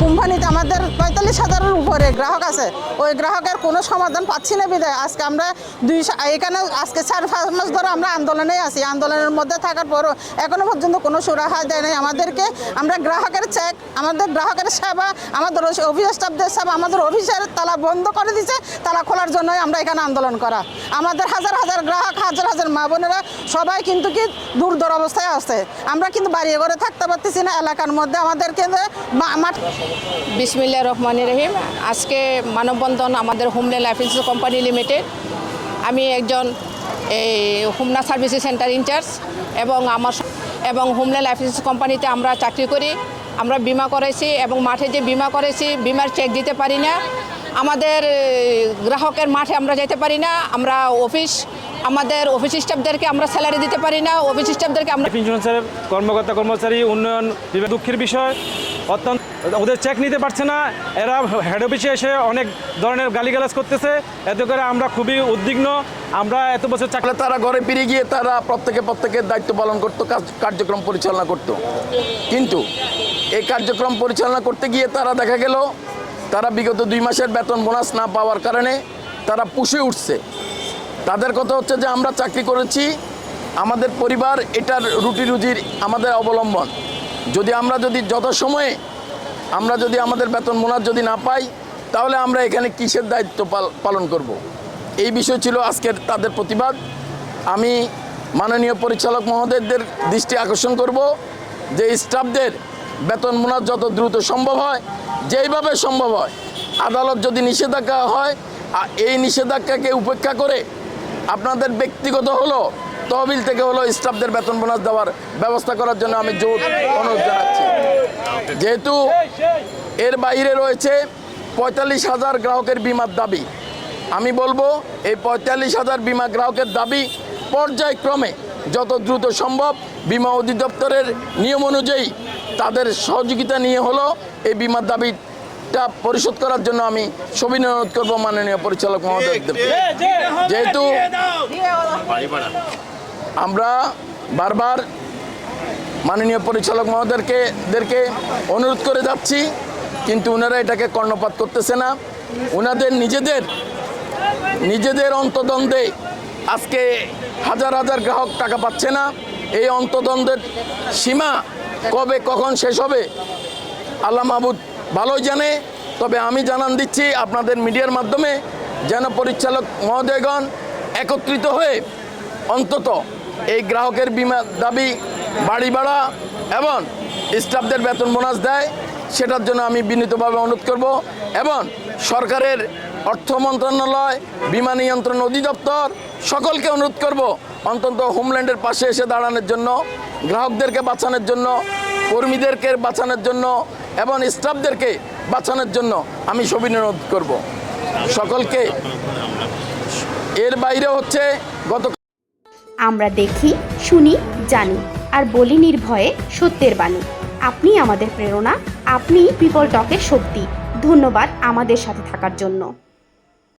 কোম্পানিতে আমাদের পঁয়তাল্লিশ হাজারের উপরে গ্রাহক আছে। ওই গ্রাহকের কোনো সমাধান পাচ্ছি না বিদায় আজকে আমরা দুই এখানে আজকে চার, পাঁচ মাস ধরে আমরা আন্দোলনে আছি। আন্দোলনের মধ্যে থাকার পরও এখনও পর্যন্ত কোনো সুরাহা দেয় নাই। আমাদেরকে আমরা গ্রাহকের চেক আমাদের গ্রাহকের সেবা, আমাদের অফিস স্টাফদের সেবা, আমাদের অফিসের তালা বন্ধ করে দিছে। তালা খোলার জন্যই আমরা এখানে আন্দোলন করা। আমাদের হাজার হাজার গ্রাহক, হাজার হাজার মা বোনেরা সবাই কিন্তু কি দুর্দর অবস্থায় আছে। আমরা কিন্তু বাড়ি ঘরে থাকতে পারতেছি না। এলাকার মধ্যে আমাদের কিন্তু মা- মাঠ বিসমিল্লা রহমান রহিম। আজকে মানববন্ধন আমাদের homeland life insurance company limited. আমি একজন এই হোমনা সার্ভিসেস সেন্টার ইনচার্জ এবং আমার এবং হোমল্যান্ড লাইফ ইন্স্যুরেন্স কোম্পানিতে আমরা চাকরি করি, আমরা বিমা করেছি এবং মাঠে যে বিমা করেছি বিমার চেক দিতে পারি না। আমাদের গ্রাহকের মাঠে আমরা যেতে পারি না, আমরা অফিস, আমাদের অফিস স্টাফদেরকে আমরা স্যালারি দিতে পারি না, অফিস স্টাফদেরকে আমরা ইন্স্যুরেন্সের কর্মকর্তা, কর্মচারী, উন্নয়ন দুঃখের বিষয়, অত্যন্ত ওদের চেক নিতে পারছে না। এরা হেড অফিসে এসে অনেক ধরনের গালিগালাজ করতেছে। এতে করে আমরা খুবই উদ্বিগ্ন। আমরা এত বছর চাকরি তারা ঘরে ফিরে গিয়ে তারা প্রত্যেকে প্রত্যেকের দায়িত্ব পালন করতো কার্যক্রম পরিচালনা করত। কিন্তু এই কার্যক্রম পরিচালনা করতে গিয়ে তারা দেখা গেল, তারা বিগত দুই মাসের বেতন বোনাস না পাওয়ার কারণে তারা পুষে উঠছে। তাদের কথা হচ্ছে যে, আমরা চাকরি করেছি, আমাদের পরিবার এটার রুটি রুজির আমাদের অবলম্বন। যদি আমরা যদি যথাসময়ে আমরা যদি আমাদের বেতন বোনাস যদি না পাই, তাহলে আমরা এখানে কিসের দায়িত্ব পাল- পালন করব। এই বিষয় ছিল আজকের তাদের প্রতিবাদ আমি মাননীয় পরিচালক মহোদয়দের দৃষ্টি আকর্ষণ করব যে স্টাফদের বেতন বোনাস যত দ্রুত সম্ভব হয়, যেইভাবে সম্ভব হয়, আদালত যদি নিষেধাজ্ঞা হয় এই নিষেধাজ্ঞাকে উপেক্ষা করে আপনাদের ব্যক্তিগত হলো তহবিল থেকে হলো স্টাফদের বেতন বোনাস দেওয়ার ব্যবস্থা করার জন্য আমি জোর অনুরোধ জানাচ্ছি যেহেতু এর বাইরে রয়েছে পঁয়তাল্লিশ হাজার গ্রাহকের বিমার দাবি আমি বলব এই পঁয়তাল্লিশ হাজার বিমা গ্রাহকের দাবি পর্যায়ক্রমে যত দ্রুত সম্ভব বিমা অধিদপ্তরের নিয়ম অনুযায়ী তাদের সহযোগিতা নিয়ে হলো এই বিমার দাবিটা পরিশোধ করার জন্য আমি সবিনয় অনুরোধ করব মাননীয় পরিচালক মহোদয় যেহেতু আমরা বারবার মাননীয় পরিচালক মহোদয়কে, দেরকে অনুরোধ করে যাচ্ছি, কিন্তু ওনারা এটাকে কর্ণপাত করতেছে না। ওনাদের নিজেদের নিজেদের অন্তদ্বন্দ্বে আজকে হাজার হাজার গ্রাহক টাকা পাচ্ছে না। এই অন্তদ্বন্দ্বের সীমা কবে, কখন শেষ হবে, আল্লাহ মাহবুদ ভালোই জানে। তবে আমি জানান দিচ্ছি আপনাদের মিডিয়ার মাধ্যমে যেন পরিচালক মহোদয়গণ একত্রিত হয়ে অন্তত এই গ্রাহকের বিমা দাবি বাড়ি ভাড়া এবং স্টাফদের বেতন বোনাস দেয়, সেটার জন্য আমি বিনীতভাবে অনুরোধ করব এবং সরকারের অর্থ মন্ত্রণালয়, বিমা নিয়ন্ত্রণ অধিদপ্তর সকলকে অনুরোধ করব অন্তত হোমল্যান্ডের পাশে এসে দাঁড়ানোর জন্য, গ্রাহকদেরকে বাঁচানোর জন্য, কর্মীদেরকে বাঁচানোর জন্য এবং স্টাফদেরকে বাঁচানোর জন্য আমি সবিনয় অনুরোধ করব। সকলকে এর বাইরে হচ্ছে গত আমরা দেখি, শুনি, জানি আর বলি নির্ভয়ে সত্যের বাণী। আপনি আমাদের প্রেরণা আপনি পিপল টকের শক্তি। ধন্যবাদ আমাদের সাথে থাকার জন্য।